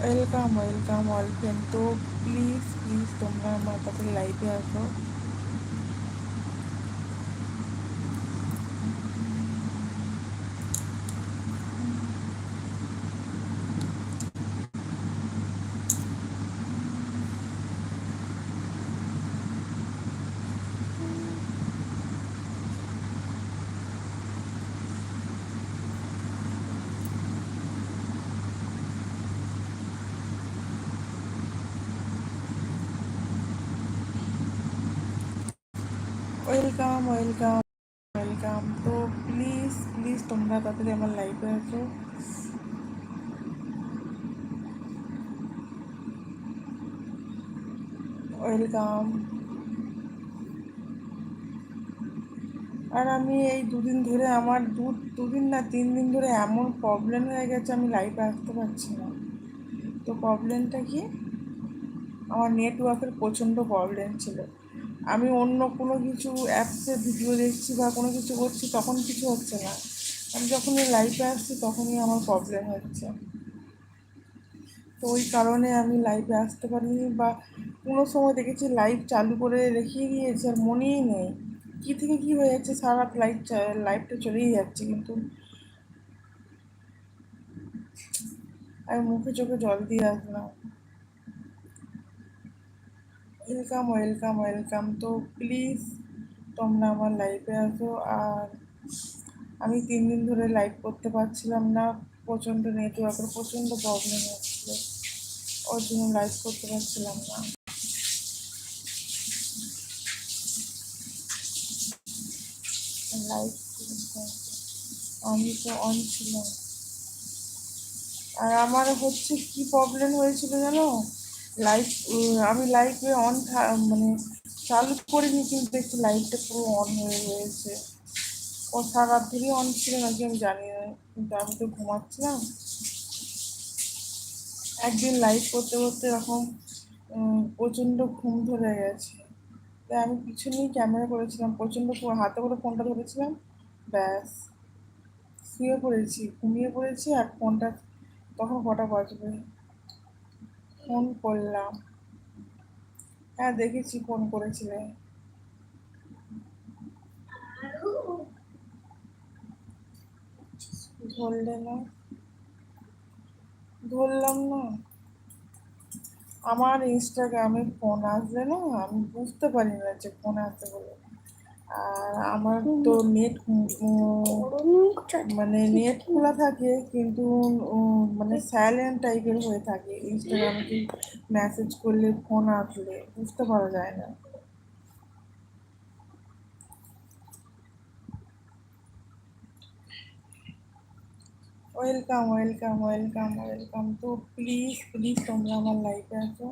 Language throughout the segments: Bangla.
ওয়েলকাম ওয়েলকাম অল ফ্রেন্ড তো প্লিজ প্লিজ তোমরা আমার কাছে লাইভে আসো ওয়েলকাম ওয়েলকাম ওয়েলকাম তো প্লিজ প্লিজ তোমরা তাড়াতাড়ি আমার লাইভে আসো। ওয়েলকাম আর আমি এই দুদিন ধরে আমার দু, দুদিন না তিন দিন ধরে এমন প্রবলেম হয়ে গেছে, আমি লাইভে আসতে পারছি না। তো প্রবলেমটা কি? আমার নেটওয়ার্কের প্রচণ্ড প্রবলেম ছিল। আমি অন্য কোনো কিছু অ্যাপসে ভিডিও দেখছি বা কোনো কিছু করছি, তখন কিছু হচ্ছে না। আমি যখনই লাইভে আসছি, তখনই আমার প্রবলেম হচ্ছে। তো ওই কারণে আমি লাইভে আসতে পারিনি বা কোনো সময় দেখেছি লাইভ চালু করে রেখে দিয়েছে আর মনেই নেই। কী থেকে কী হয়ে যাচ্ছে সারা লাইভ লাইভটা চলেই যাচ্ছে কিন্তু। আমি মুখে চোখে জল দিয়ে আসলাম। ওয়েলকাম ওয়েলকাম ওয়েলকাম তো প্লিজ তোমরা আমার লাইফে আসো। আর আমি তিন দিন ধরে লাইভ করতে পারছিলাম না। প্রচণ্ড নেটওয়ার্কের প্রচণ্ড প্রবলেম হচ্ছিল ওর জন্য লাইভ করতে পারছিলাম না। লাইভ আমি তো অন ছিলাম। আর আমার হচ্ছে কি প্রবলেম হয়েছিল জানো? লাইভ আমি লাইভে অন মানে চালু করিনি কিন্তু একটু লাইভটা পুরো অন হয়ে রয়েছে ও সারা ধরেই অন ছিল নাকি আমি জানি না, কিন্তু আমি তো ঘুমাচ্ছিলাম। একদিন লাইভ করতে করতে এরকম প্রচণ্ড ঘুম ধরে গেছে। তাই আমি পিছনেই ক্যামেরা করেছিলাম, প্রচণ্ড হাতে করে ফোনটা ধরেছিলাম, ব্যাস। শুয়ে পড়েছি, ঘুমিয়ে পড়েছি আর ফোনটা তখন কটা বাজবে? ফোন করলাম। হ্যাঁ দেখেছি ফোন করেছিলে। ধরলে না। ধরলাম না। আমার ইনস্টাগ্রামে ফোন আসলে না? আমি বুঝতে পারি না যে ফোন আসতে বলে। আর আমার তো নেট মানে নেট খোলা থাকে, কিন্তু মানে সাইলেন্ট টাইপের হয়ে থাকে। ইনস্টাগ্রামে কি মেসেজ করলে ফোন আসলে বুঝতে পারা যায় না। ওয়েলকাম ওয়েলকাম ওয়েলকাম ওয়েলকাম তো প্লিজ প্লিজ তোমরা আমার লাইফে আসো।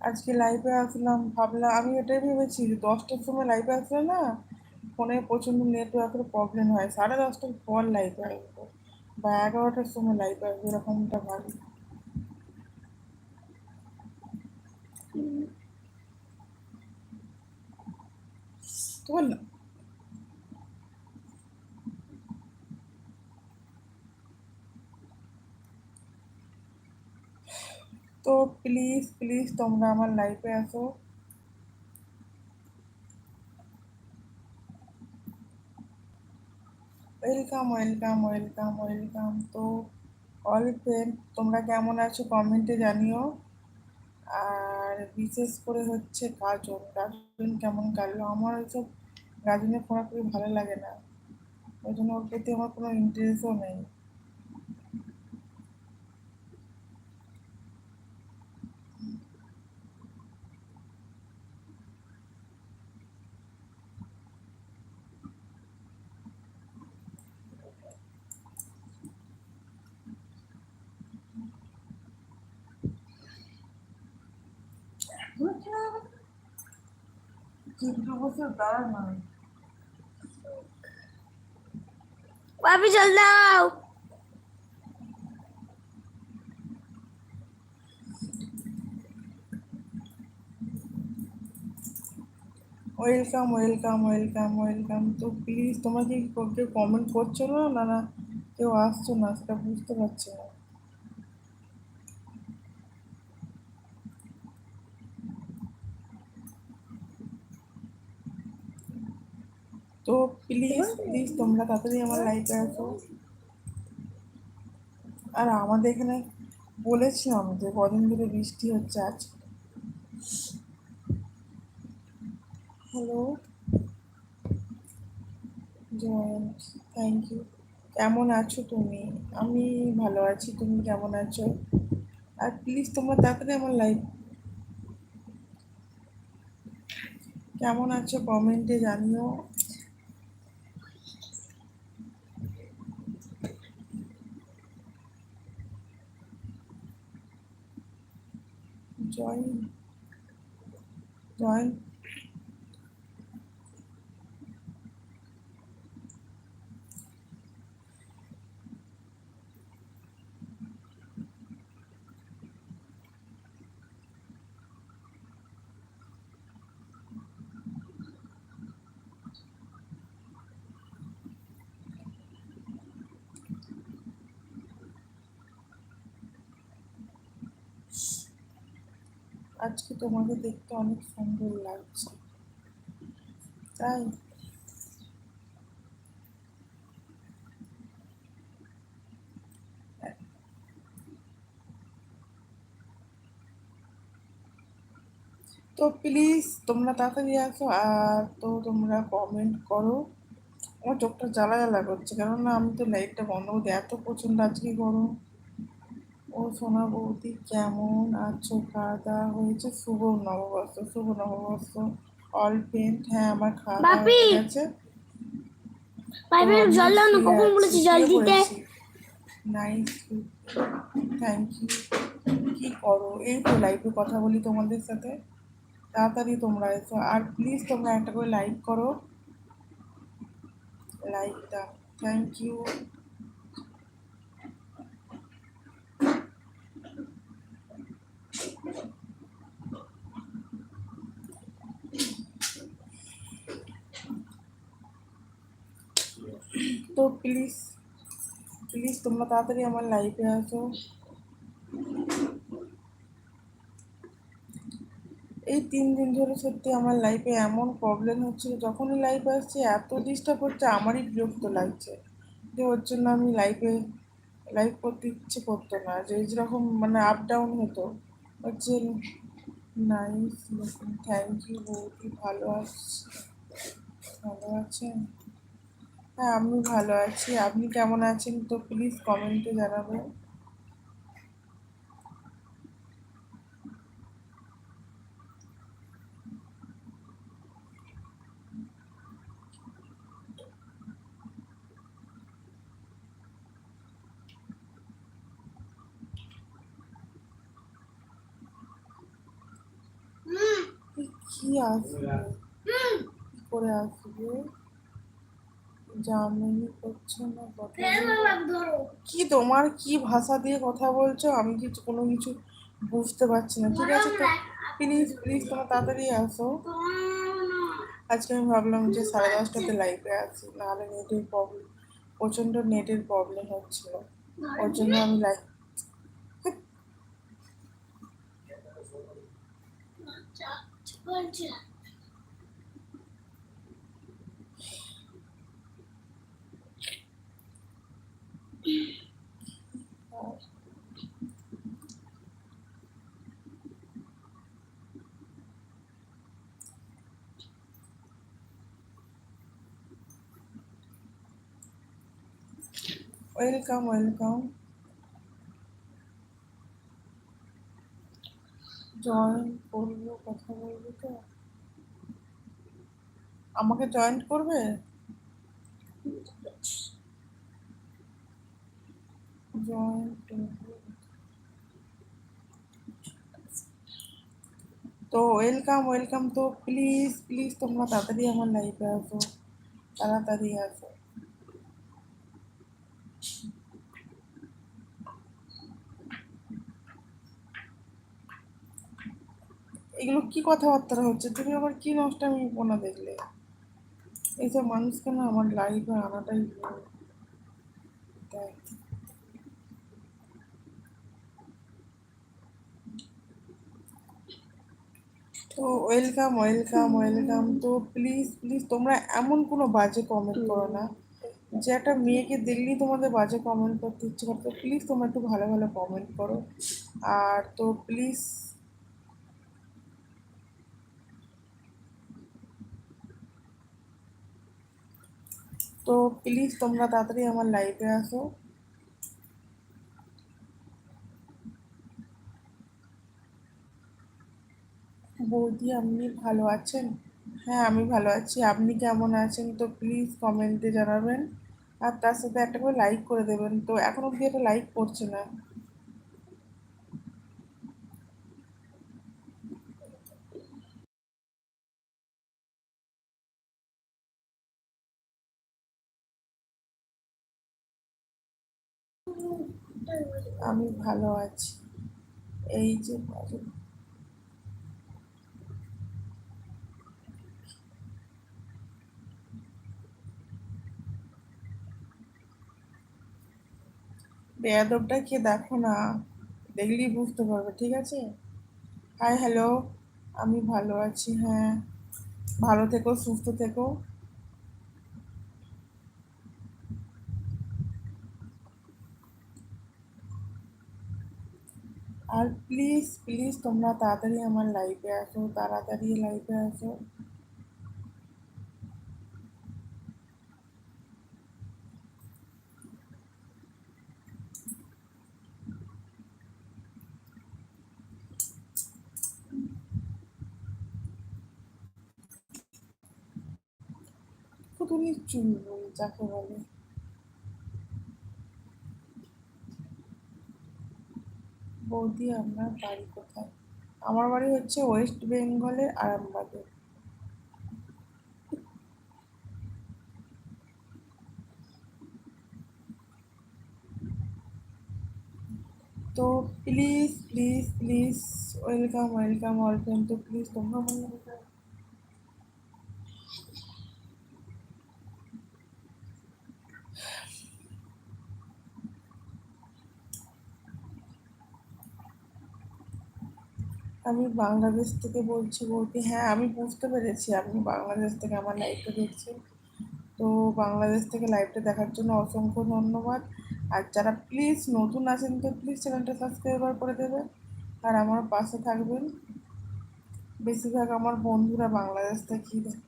আজকে লাইভে আসলাম, ভাবলাম আমি এটাই ভেবেছি যে দশটার সময় লাইভে আসলে না ফোনে প্রচণ্ড নেটওয়ার্কের প্রবলেম হয়। সাড়ে দশটার পর লাইভে আসব বা এগারোটার সময় লাইভে আসব, এরকমটা ভাবি তোমার তো প্লিজ প্লিজ তোমরা আমার লাইফে আসো। ওয়েলকাম ওয়েলকাম ওয়েলকাম ওয়েলকাম তো অল ফ্রেন্ড তোমরা কেমন আছো কমেন্টে জানিও। আর বিশেষ করে হচ্ছে গাজন। গাজন কেমন কাটলো? আমার ওইসব গাজনের খুবই ভালো লাগে না। ওই জন্য ওর প্রতি আমার কোনো ইন্টারেস্টও নেই। ভাবি চল দাও ওয়েলকাম ওয়েলকাম ওয়েলকাম ওয়েলকাম তো প্লিজ তোমরা কি কেউ কমেন্ট করছ না? না না। কেউ আসছো না সেটা বুঝতে পারছি না তো প্লিজ প্লিজ তোমরা তাড়াতাড়ি আমার লাইফে আসো। আর আমাদের এখানে বলেছিলাম যে কদিন ধরে বৃষ্টি হচ্ছে আজ। হ্যালো জয়েন্ট থ্যাংক ইউ কেমন আছো তুমি? আমি ভালো আছি, তুমি কেমন আছো? আর প্লিজ তোমরা তাড়াতাড়ি আমার লাইফ কেমন আছো? কমেন্টে জানিও। 对 আজকে তোমাকে দেখতে অনেক সুন্দর লাগছে। তাই? তো প্লিজ তোমরা তাড়াতাড়ি আসো আর তো তোমরা কমেন্ট করো। আমার চোখটা জ্বালা জ্বালা করছে, কেননা আমি তো লাইটটা বন্ধ করতে এত প্রচণ্ড আজকে গরম ও সোনা বৌদি কেমন আছো? খাওয়া দাওয়া হয়েছে? শুভ নববর্ষ শুভ নববর্ষ। অল পেন্ট হ্যাঁ আমার খাওয়া দাওয়া বাপি! হয়ে গেছে। পাইপে জল দাও না কখন বলেছি জল দিতে? নাইস থ্যাংক ইউ কি করো? এই তো লাইভে কথা বলি তোমাদের সাথে। তাড়াতাড়ি তোমরা এসো। আর প্লিজ তোমরা একটা করে লাইক করো। লাইক লাইকটা থ্যাংক ইউ তো প্লিজ প্লিজ তোমরা তাড়াতাড়ি আমার লাইফে আসো। এই তিন দিন ধরে সত্যি আমার লাইফে এমন প্রবলেম হচ্ছিল, যখনই লাইফে আসছে, এত ডিস্টার্ব হচ্ছে, আমারই বিরক্ত লাগছে যে ওর জন্য আমি লাইফে লাইফ করতে ইচ্ছে করতো না, যে যেরকম মানে আপ ডাউন হতো। হচ্ছে নাইস থ্যাংক ইউ বৌদি ভালো আছি, ভালো আছেন? হ্যাঁ আমি ভালো আছি। আপনি কেমন আছেন তো প্লিজ কমেন্টে জানাবেন। কি আসবে? কি করে আসবে? জামিনি করছ না কথা। কি তোমার কি ভাষা দিয়ে কথা বলছো? আমি কিছু কোনো কিছু বুঝতে পারছি না। ঠিক আছে তো প্লিজ প্লিজ তোমার তাড়াতাড়ি আসো। আজকে আমি ভাবলাম যে সাড়ে দশটাতে লাইভে আসি নাহলে নেটের প্রবলেম প্রচণ্ড নেটের প্রবলেম হচ্ছিল। ওর জন্য আমি লাইভ ওয়েলকাম ওয়েলকাম জয়েন করব কথা বলব তো। আমাকে জয়েন্ট করবে? জয়েন্ট তো ওয়েলকাম ওয়েলকাম তো প্লিজ প্লিজ তোমরা তাড়াতাড়ি আমার লাইফে আসো তাড়াতাড়ি আসো। এগুলো কি কথাবার্তা হচ্ছে? তুমি আবার কি নষ্ট আমি পোনা দেখলে? এইসব মানুষকে না আমার লাইফে আনাটাই। তাই। তো ওয়েলকাম ওয়েলকাম ওয়েলকাম তো প্লিজ প্লিজ তোমরা এমন কোনো বাজে কমেন্ট করো না। যে একটা মেয়েকে দেখলেই তোমাদের বাজে কমেন্ট করতে ইচ্ছে করতো প্লিজ তোমরা একটু ভালো ভালো কমেন্ট করো। আর তো প্লিজ তো প্লিজ তোমরা তাড়াতাড়ি আমার লাইভে আসো। বৌদি, আপনি ভালো আছেন? হ্যাঁ আমি ভালো আছি। আপনি কেমন আছেন? তো প্লিজ কমেন্টে জানাবেন। আর তার সাথে একটা করে লাইক করে দেবেন। তো এখন অবধি একটা লাইক করছে না। আমি ভালো আছি। এই যে ভালো বেয়াদবটা কে দেখো না, দেখলেই বুঝতে পারবে, ঠিক আছে? হাই হ্যালো আমি ভালো আছি হ্যাঁ। ভালো থেকো, সুস্থ থেকো। আর প্লিজ প্লিজ তোমরা তাড়াতাড়ি আমার লাইফে আসো তাড়াতাড়ি লাইফে আসো কুতুনি চুলবুল যাকে বলে বৌদি, আপনার বাড়ি কোথায়? আমার বাড়ি হচ্ছে ওয়েস্ট বেঙ্গলের আরামবাগে। তো please please please welcome welcome welcome তো প্লিজ তোমরা বললে আমি বাংলাদেশ থেকে বলছি বলতে হ্যাঁ আমি বুঝতে পেরেছি আপনি বাংলাদেশ থেকে আমার লাইভটা দেখছেন। তো বাংলাদেশ থেকে লাইভটা দেখার জন্য অসংখ্য ধন্যবাদ। আর যারা প্লিজ নতুন আছেন তো প্লিজ চ্যানেলটা সাবস্ক্রাইবার করে দেবেন। আর আমার পাশে থাকবেন। বেশিরভাগ আমার বন্ধুরা বাংলাদেশ থেকেই দেখে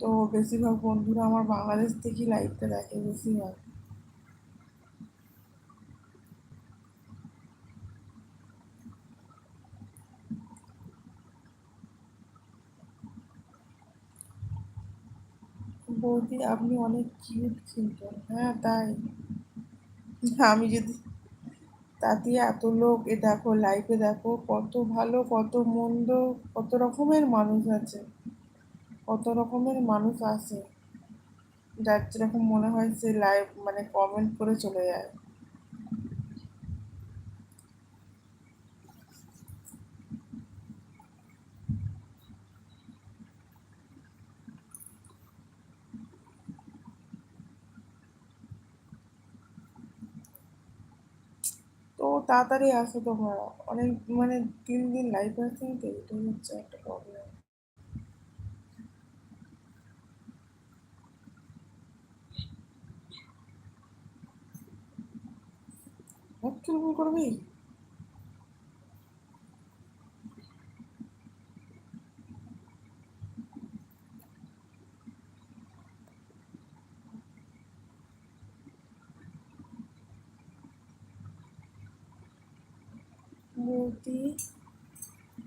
তো বেশিরভাগ বন্ধুরা আমার বাংলাদেশ থেকেই লাইভটা দেখে বেশিরভাগ। বৌদি, আপনি অনেক কিউট কিন্তু। হ্যাঁ তাই। আমি যদি তাতে এত লোক, এ দেখো লাইফে দেখো, কত ভালো, কত মন্দ, কত রকমের মানুষ আছে। কত রকমের মানুষ আছে, যার যেরকম মনে হয় সে লাইভ মানে কমেন্ট করে চলে যায় তো তাড়াতাড়ি আসো তোমরা। অনেক মানে তিন দিন লাইভ আসেনি তো এটাই হচ্ছে একটা প্রবলেম বৌদি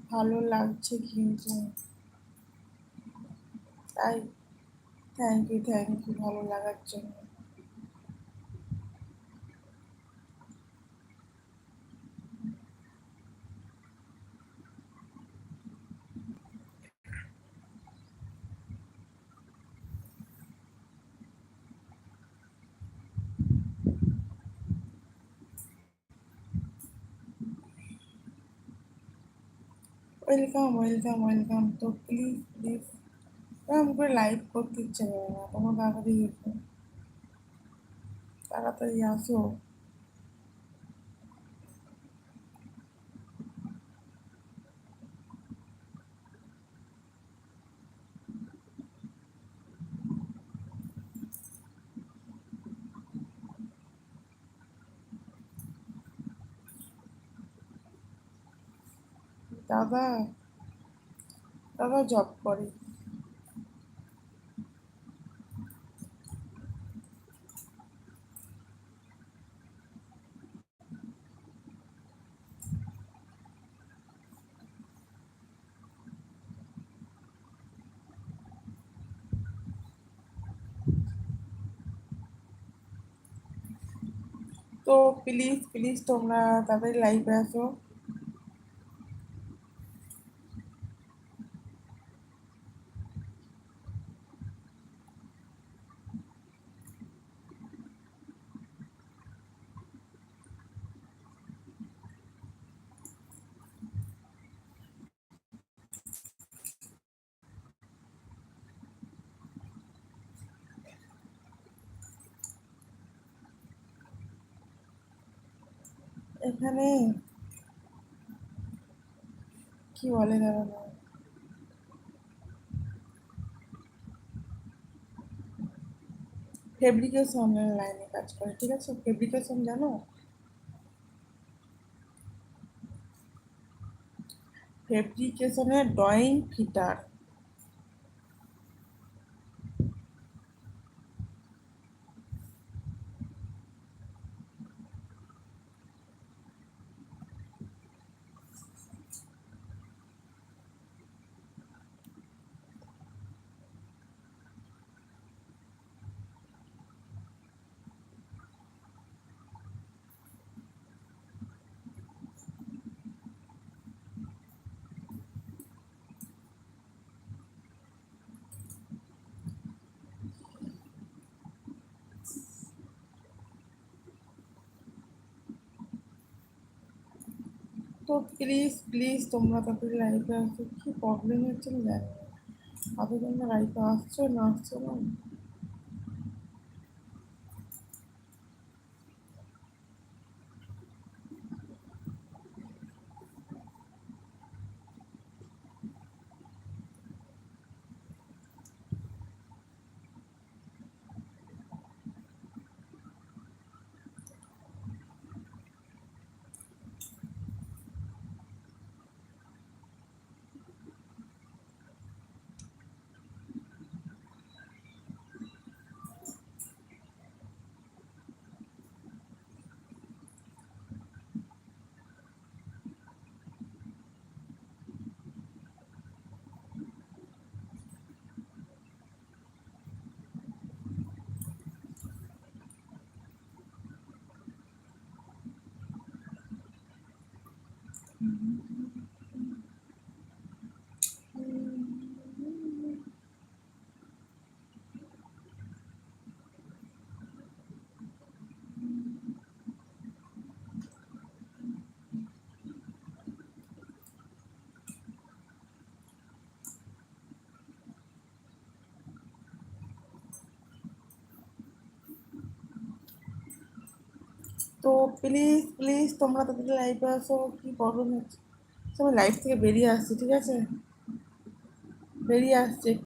ভালো লাগছে কিন্তু। তাই থ্যাংক ইউ থ্যাংক ইউ ভালো লাগার জন্য। ওয়েলকাম ওয়েলকাম ওয়েলকাম তো প্লিজ প্লিজ এরকম করে লাইভ করতে ইচ্ছে করে না। তোমার তাড়াতাড়ি তাড়াতাড়ি আসো। দাদা দাদা জব করে। তো প্লিজ প্লিজ তোমরা তাড়াতাড়ি লাইভে আসো। এখানে কি বলে দাঁড়ানো ফেব্রিকেশনের লাইনে কাজ করে, ঠিক আছে? ফেব্রিকেশন জানো? ফেব্রিকেশনের ড্রয়িং ফিটার তো প্লিজ প্লিজ তোমরা তাদের লাইফে আসো কী প্রবলেম হচ্ছে? আমি জানি না তোমরা লাইফে আসছো, না আসছো না? Mm-hmm. তো প্লিজ প্লিজ তোমরা তাদের লাইভে আসো, কি প্রবলেম হচ্ছে? সবাই লাইভ থেকে বেরিয়ে আসছে, ঠিক আছে? বেরিয়ে আসছে।